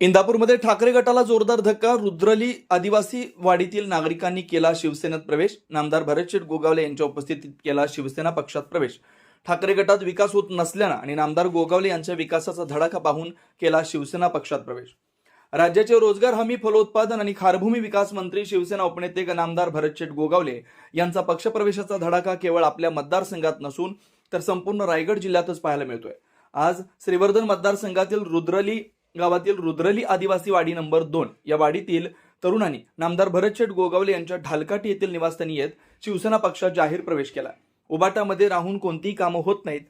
इंदापूरमध्ये ठाकरे गटाला जोरदार धक्का रुद्रली आदिवासी वाडीतील नागरिकांनी केला शिवसेनेत प्रवेश. नामदार भरतशेठ गोगावले यांच्या उपस्थितीत केला शिवसेना पक्षात प्रवेश. ठाकरे गटात विकास होत नसल्यानं आणि नामदार गोगावले यांच्या विकासाचा धडाका पाहून केला शिवसेना पक्षात प्रवेश. राज्याचे रोजगार हमी फलोत्पादन आणि खारभूमी विकास मंत्री शिवसेना उपनेते नामदार भरतशेठ गोगावले यांचा पक्षप्रवेशाचा धडाका केवळ आपल्या मतदारसंघात नसून तर संपूर्ण रायगड जिल्ह्यातच पाहायला मिळतोय. आज श्रीवर्धन मतदारसंघातील रुद्रली गावातील रुद्रली आदिवासी वाडी नंबर दोन या वाडीतील तरुणांनी नामदार भरतशेठ गोगावले यांच्या ढालकाटी येथील निवासस्थानी येत शिवसेना पक्षात जाहीर प्रवेश केला. उबाटामध्ये राहून कोणतीही कामं होत नाहीत.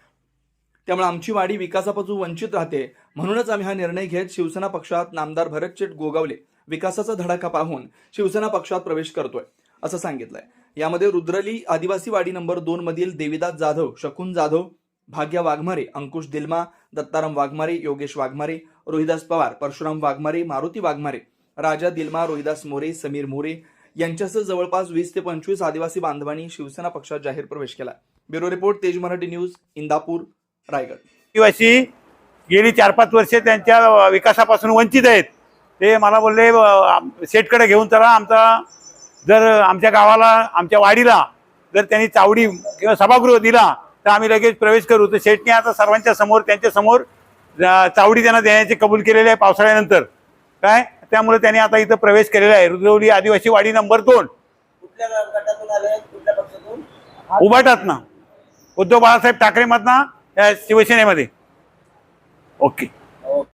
त्यामुळे आमची वाडी विकासापासून वंचित राहते. म्हणूनच आम्ही हा निर्णय घेत शिवसेना पक्षात नामदार भरतशेठ गोगावले विकासाचा धडाका पाहून शिवसेना पक्षात प्रवेश करतोय असं सांगितलंय. यामध्ये रुद्रली आदिवासी वाडी नंबर दोन मधील देविदास जाधव शकुन जाधव भाग्या वाघमारे अंकुश दिलमा दत्ताराम वाघमारे योगेश वाघमारे रोहिदास पवार परशुराम वाघमारे मारुती वाघमारे राजा दिलमा रोहिदास मोरे समीर मोरे यांच्यासह जवळपास वीस ते पंचवीस आदिवासी बांधवांनी शिवसेना पक्षात जाहीर प्रवेश केला. ब्युरो रिपोर्ट तेज मराठी न्यूज इंदापूर रायगड. आदिवासी गेली चार पाच वर्षे त्यांच्या विकासापासून वंचित आहेत. ते मला बोलले अं, शेटकडे घेऊन चला आमचा जर आमच्या गावाला आमच्या वाडीला जर त्यांनी चावडी किंवा सभागृह दिला तर आम्ही लगेच प्रवेश करू. तर शेटने आता सर्वांच्या समोर त्यांच्यासमोर चावडी त्यांना देण्याचे कबूल केलेले आहे पावसाळ्यानंतर. काय? त्यामुळे त्यांनी आता इथं प्रवेश केलेला आहे. रुद्रवली आदिवासी वाडी नंबर दोन. कुठल्या गटातून आले कुठल्या पक्षातून? उभाटात ना उद्धव बाळासाहेब ठाकरे मधना शिवसेनेमध्ये. ओके.